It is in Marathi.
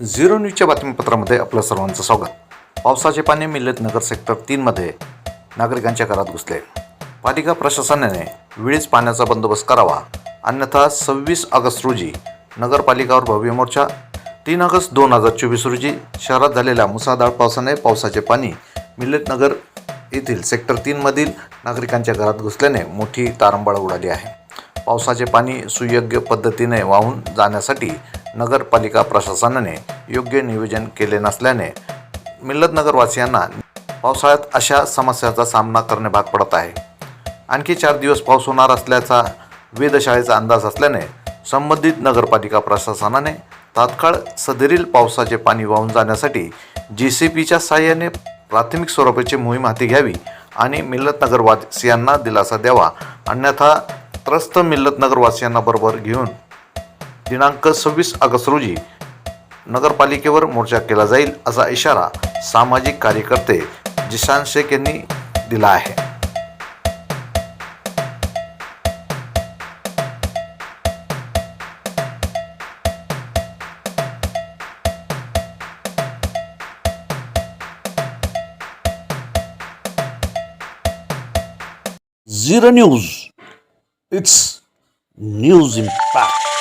झिरो न्यूजच्या बातमीपत्रामध्ये आपलं सर्वांचं स्वागत. पावसाचे पाणी मिल्लत नगर सेक्टर तीनमध्ये. नागरिकांच्या घरात घुसले. पालिका प्रशासनाने वेळीच पाण्याचा बंदोबस्त करावा. अन्यथा सव्वीस ऑगस्ट रोजी नगरपालिकावर भव्य मोर्चा तीन ऑगस्ट दोन हजार चोवीस रोजी शहरात झालेल्या मुसळधार पावसाने पावसाचे पाणी मिल्लत नगर येथील सेक्टर तीनमधील नागरिकांच्या घरात घुसल्याने मोठी तारंबळ उडाली आहे. पावसाचे पाणी सुयोग्य पद्धतीने वाहून जाण्यासाठी नगरपालिका प्रशासनाने योग्य नियोजन केले नसल्याने मिल्लतनगरवासियांना पावसाळ्यात अशा समस्याचा सामना करणे भाग पडत आहे. आणखी चार दिवस पाऊस होणार असल्याचा वेधशाळेचा अंदाज असल्याने संबंधित नगरपालिका प्रशासनाने तात्काळ सदरील पावसाचे पाणी वाहून जाण्यासाठी जी सी पीच्या सहाय्याने प्राथमिक स्वरूपाची मोहीम हाती घ्यावी आणि मिल्लतनगरवासियांना दिलासा द्यावा. अन्यथा त्रस्त मिल्लतनगरवासियांना बरोबर घेऊन दिनांक सव्वीस ऑगस्ट रोजी नगरपालिकेवर मोर्चा केला जाईल असा इशारा सामाजिक कार्यकर्ते जिशान शेख यांनी दिला आहे Zero News. It's news impact.